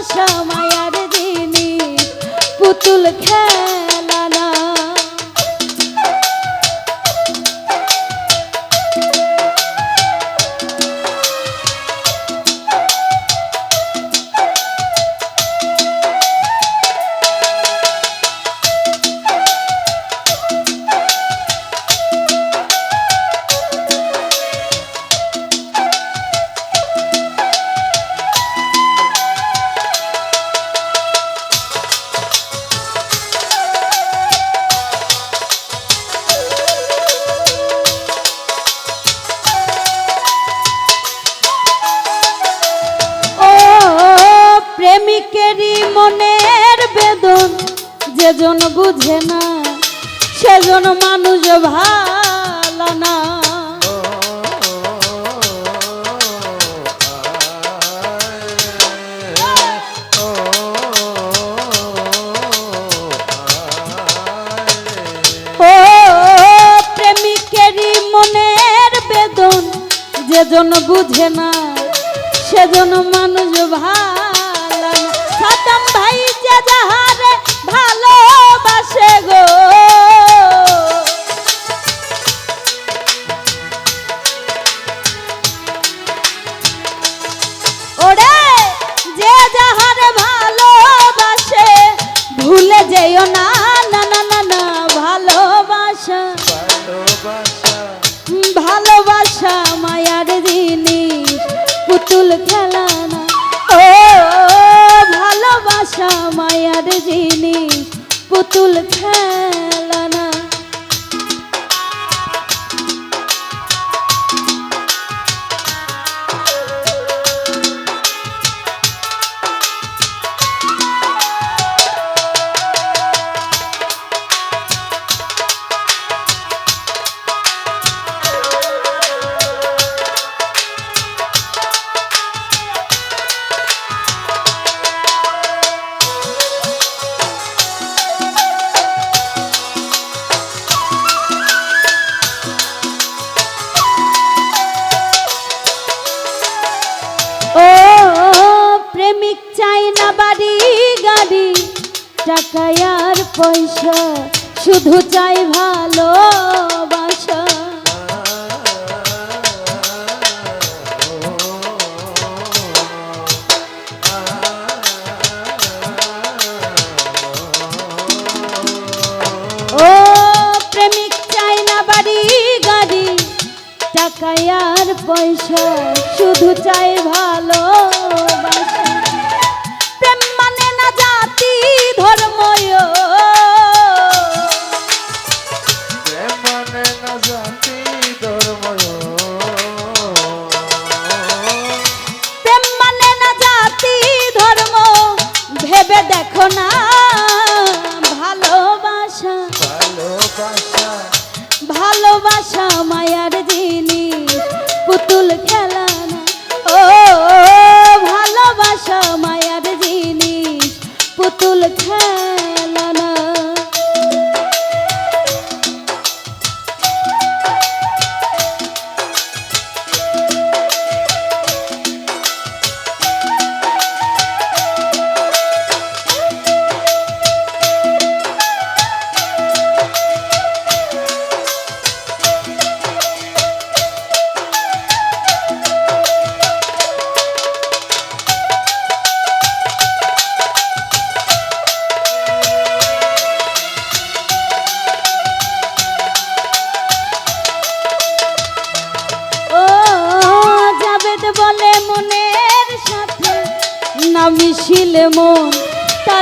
ভালোবাসা মায়ার জিনিস পুতুল খেলা বুঝে না, সেজন মানুষ ভালো না। যেজন বুঝে না, সেজন মানুষ ভালো সাতাম ভাই যে ভালোবাসে গো। ওরে, যে যাহারে ভালোবাসে, ভুলে যেও না না না না না, ভালোবাসা। ভালোবাসা মায়ার জিনিস, পুতুল খেলা না ও, ভালোবাসা মায়ার জিনিস। পুতুল খেলা পয়সা, শুধু চাই ভালোবাসা। ও প্রেমিক, চাই না বাড়ি গাড়ি আর পয়সা, শুধু চাই ভালোবাসা ভালোবাসা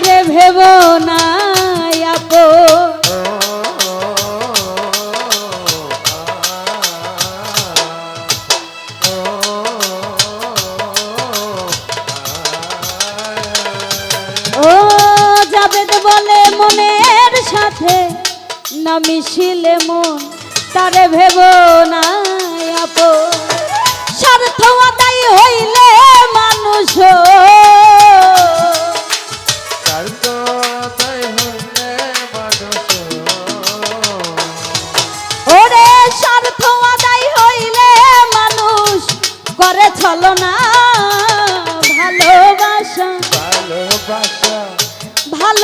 তারে ভেব না আপন বলে মনের সাথে না মিশিলে মন তারে ভেব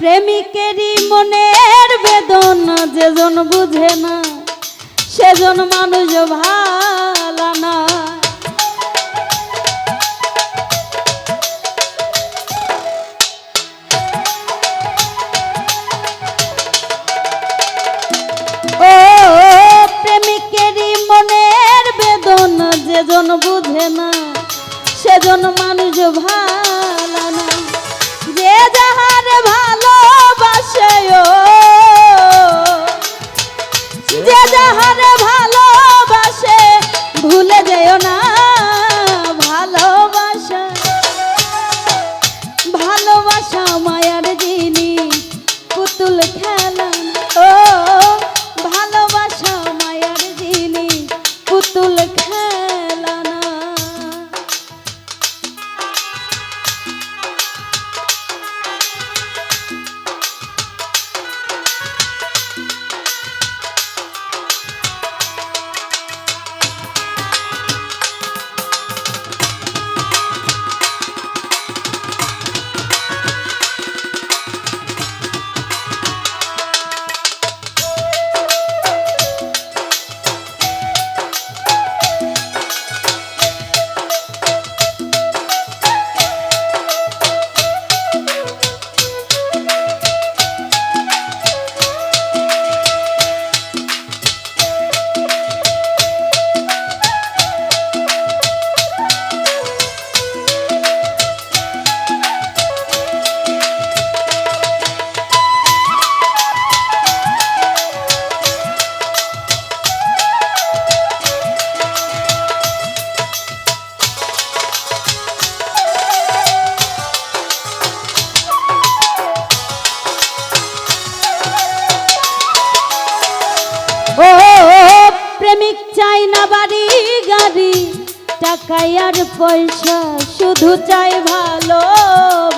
প্রেমিকেরই মনের বেদনা যেজন বুঝে না, সেজন মানুষ ভালা না। যেজন বুঝে না, সেজন মানুষ ভালা না। যে যাহারে ভালোবাসে ও প্রেমিক চাই না বাড়ি গাড়ি টাকায় আর পয়সা শুধু চাই ভালোবাসা।